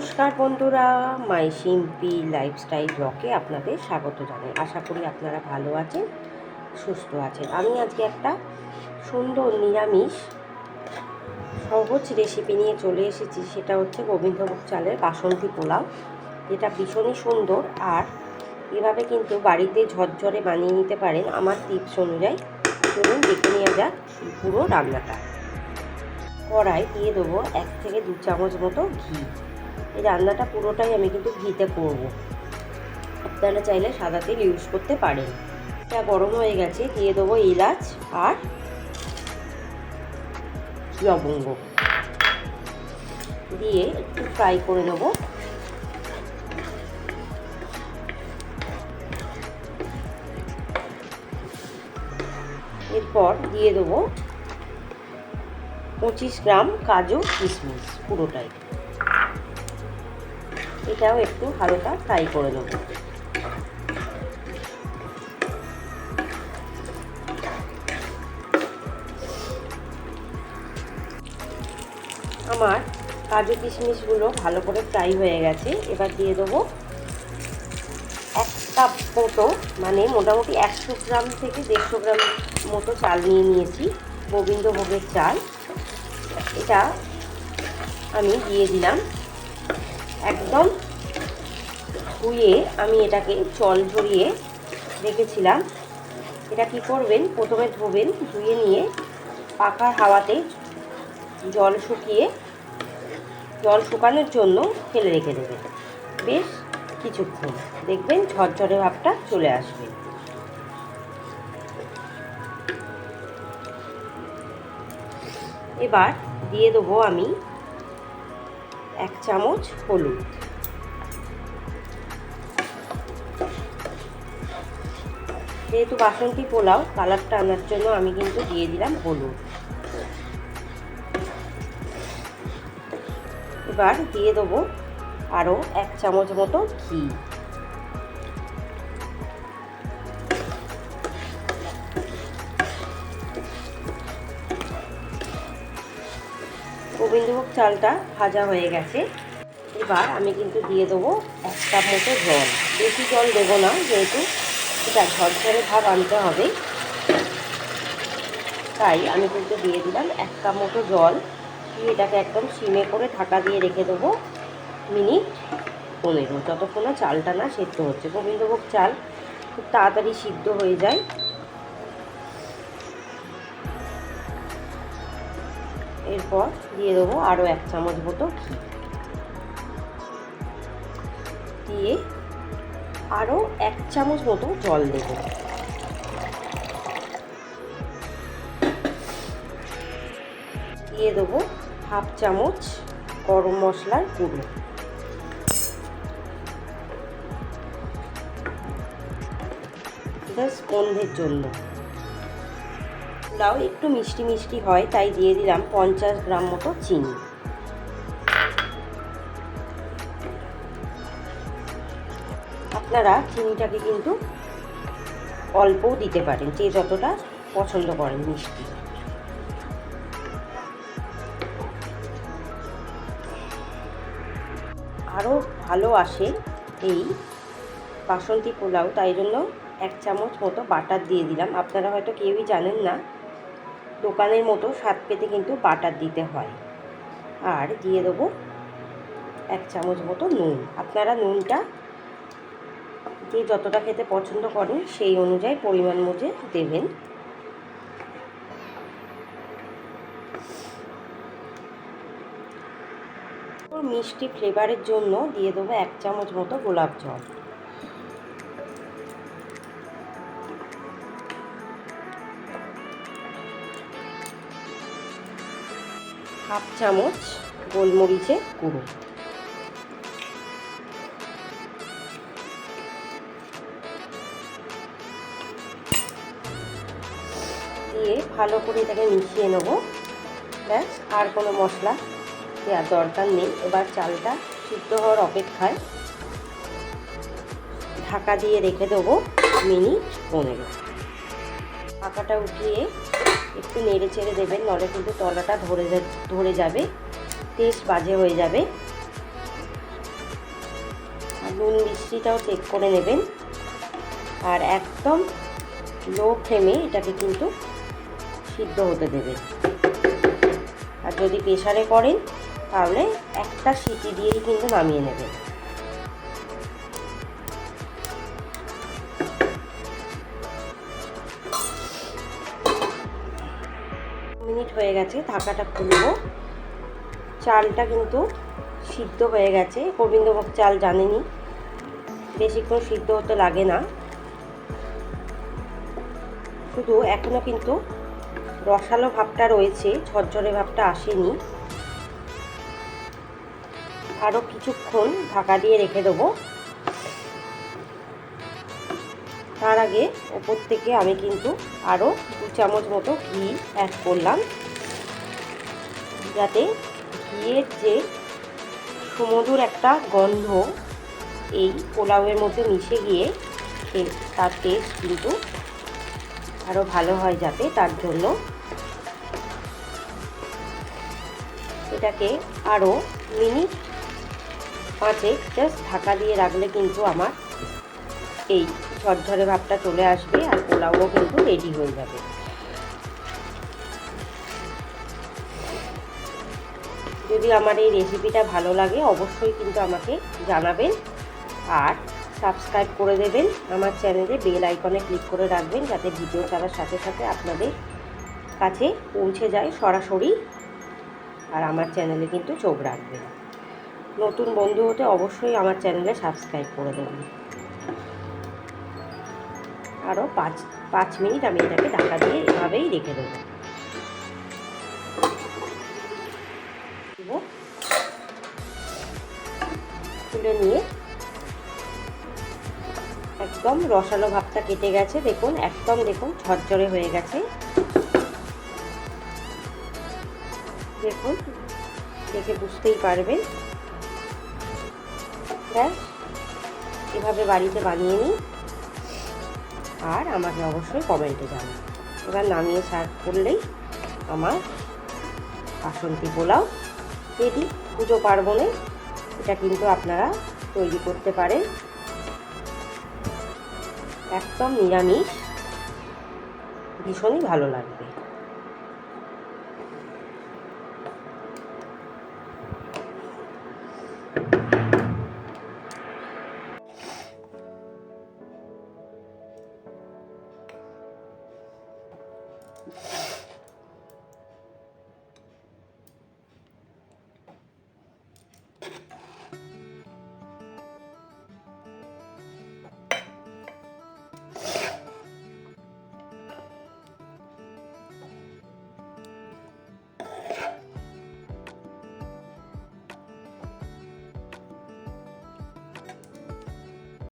নমস্কার বন্ধুরা, মাই সিম্পি লাইফস্টাইল ব্লকে আপনাদের স্বাগত জানাই। আশা করি আপনারা ভালো আছেন, সুস্থ আছেন। আমি আজকে একটা সুন্দর নিরামিষ, সহজ রেসিপি নিয়ে চলে এসেছি। সেটা হচ্ছে গোবিন্দভোগ চালের বাসন্তী পোলাও, যেটা ভীষণই সুন্দর আর এভাবে কিন্তু বাড়িতে ঝরঝরে বানিয়ে নিতে পারেন। আমার টিপস অনুযায়ী চলুন দেখে নেওয়া যাক পুরো রান্নাটা। কড়াই দিয়ে দেবো এক থেকে দু চামচ মতো ঘি। এই রান্নাটা পুরোটাই আমি কিন্তু ঘিতে করব। আপনারা চাইলে সাদা তেল ইউজ করতে পারেন। এটা গরম হয়ে গেছে, দিয়ে দেবো এলাচ আর লবঙ্গ। দিয়ে একটু ফ্রাই করে নেব। এরপর দিয়ে দেবো পঁচিশ গ্রাম কাজু কিশমিশ পুরোটাই। এটাও একটু হালকা ফ্রাই করে নেব। আমার কাজু কিশমিশগুলো ভালো করে ফ্রাই হয়ে গেছে। এবার দিয়ে দেবো এক কাপ মতো মানে মোটামুটি একশো গ্রাম থেকে দেড়শো গ্রাম মতো চাল নিয়ে নিয়েছি, গোবিন্দভোগের চাল। এটা আমি দিয়ে দিলাম। একদম ধুয়ে আমি এটাকে জল ঝরিয়ে রেখেছিলাম। এটা কি করবেন? প্রথমে ধোবেন, ধুয়ে নিয়ে পাখার হাওয়াতে জল শুকিয়ে, জল শুকানোর জন্য ফেলে রেখে দেবেন। বেশ কিছুক্ষণ। দেখবেন ঝরঝরে ভাবটা চলে আসবে। এবার দিয়ে দেবো আমি এক চামচ হলুদ। যেহেতু বাসন্তী পোলাও, কালারটা আনার জন্য আমি কিন্তু দিয়ে দিলাম হলুদ। এবার দিয়ে দেবো আরও এক চামচ মতো ঘি। গোবিন্দভোগ চালটা ভাজা হয়ে গেছে। এবার আমি কিন্তু দিয়ে দেবো এক কাপ মতো জল। বেশি জল দেবো না, যেহেতু এটা ঝরঝরে ভাব আনতে হবে। তাই আমি কিন্তু দিয়ে দিলাম এক কাপ মতো জল। দিয়ে এটাকে একদম সিমে করে ঢাকা দিয়ে রেখে দেবো। মিনিট পনেরো যতক্ষণ চালটা না সেদ্ধ হচ্ছে। গোবিন্দভোগ চাল খুব তাড়াতাড়ি সিদ্ধ হয়ে যায়। এরপর দিয়ে দেবো আরও এক চামচ মতো ঘি। দিয়ে আরও এক চামচ মতো জল দেব। দিয়ে দেবো হাফ চামচ গরম মশলার গুঁড়ো। জাস্ট গন্ধের জন্য। পোলাও একটু মিষ্টি মিষ্টি হয়, তাই দিয়ে দিলাম পঞ্চাশ গ্রাম মতো চিনি। আপনারা চিনিটাকে কিন্তু অল্পও দিতে পারেন, যে যতটা পছন্দ করেন মিষ্টি। আরও ভালো আসে এই বাসন্তী পোলাও, তাই জন্য এক চামচ মতো বাটার দিয়ে দিলাম। আপনারা হয়তো কেউই জানেন না দোকানের মতো স্বাদ পেতে কিন্তু বাটার দিতে হয়। আর দিয়ে দেবো এক চামচ মতো নুন। আপনারা নুনটা যে যতটা খেতে পছন্দ করেন সেই অনুযায়ী পরিমাণ মধ্যে দেবেন। মিষ্টি ফ্লেভারের জন্য দিয়ে দেবো এক চামচ মতো গোলাপ জল। হাফ চামচ গোলমরিচের গুঁড়ো। দিয়ে ভালো করে এটাকে মিশিয়ে নেব। ব্যাস, আর কোনো মশলা দেওয়ার দরকার নেই। এবার চালটা সিদ্ধ হওয়ার অপেক্ষায় ঢাকা দিয়ে রেখে দেবো মিনিট পনেরো। ঢাকাটা উঠিয়ে একটু নেড়ে চেড়ে দেবেন নলে কিন্তু তলাটা ধরে ধরে যাবে টেস্ট বাজে হয়ে যাবে। আর নুন মিষ্টিটাও চেক করে নেবেন। আর একদম লো ফ্লেমে এটাকে কিন্তু সিদ্ধ হতে দেবেন। আর যদি প্রেশারে করেন, তাহলে একটা সিটি দিয়েই কিন্তু নামিয়ে নেবেন। মিনিট হয়ে গেছে, ঢাকাটা খুলব। চালটা কিন্তু সিদ্ধ হয়ে গেছে। গোবিন্দভোগ চাল জানেনি। বেশিক্ষণ সিদ্ধ হতে লাগে না। শুধু এখনও কিন্তু রসালো ভাবটা রয়েছে, ঝরঝরে ভাবটা আসেনি। আরও কিছুক্ষণ ঢাকা দিয়ে রেখে দেবো। তার আগে ওপর থেকে আমি কিন্তু আরও দু চামচ মতো ঘি অ্যাড করলাম। যাতে ঘিয়ের যে সুমধুর একটা গন্ধ এই পোলাওয়ের মধ্যে মিশে গিয়ে তার টেস্ট কিন্তু আরও ভালো হয় যাতে তার জন্য। এটাকে আরও মিনিট পাঁচে জাস্ট ঢাকা দিয়ে রাখলে কিন্তু আমার এই ঝরঝরে ভাবটা চলে আসবে আর পোলাওও কিন্তু রেডি হয়ে যাবে। যদি আমার এই রেসিপিটা ভালো লাগে, অবশ্যই কিন্তু আমাকে জানাবেন আর সাবস্ক্রাইব করে দেবেন। আমার চ্যানেলে বেল আইকনে ক্লিক করে রাখবেন যাতে ভিডিও ছাড়ার সাথে সাথে আপনাদের কাছে পৌঁছে যায় সরাসরি আর আমার চ্যানেলে কিন্তু চোখ রাখবেন। নতুন বন্ধু হতে অবশ্যই আমার চ্যানেলে সাবস্ক্রাইব করে দেবেন। আরও পাঁচ পাঁচ মিনিট আমি এটাকে ঢাকা দিয়ে এভাবেই রেখে দেবো। তুলে নিয়ে একদম রসালো ভাবটা কেটে গেছে। দেখুন, একদম দেখুন ঝরঝরে হয়ে গেছে। দেখুন, দেখে বুঝতেই পারবেন। ব্যাস, এভাবে বাড়িতে বানিয়ে নিই আর আমাকে অবশ্যই কমেন্টে জানান এবার নামিয়ে সার্ভ করলেই আমার বাসন্তী পোলাও রেডি। পুজো পার্বণে এটা কিন্তু আপনারা তৈরি করতে পারেন। একদম নিরামিষ, ভীষণই ভালো লাগবে।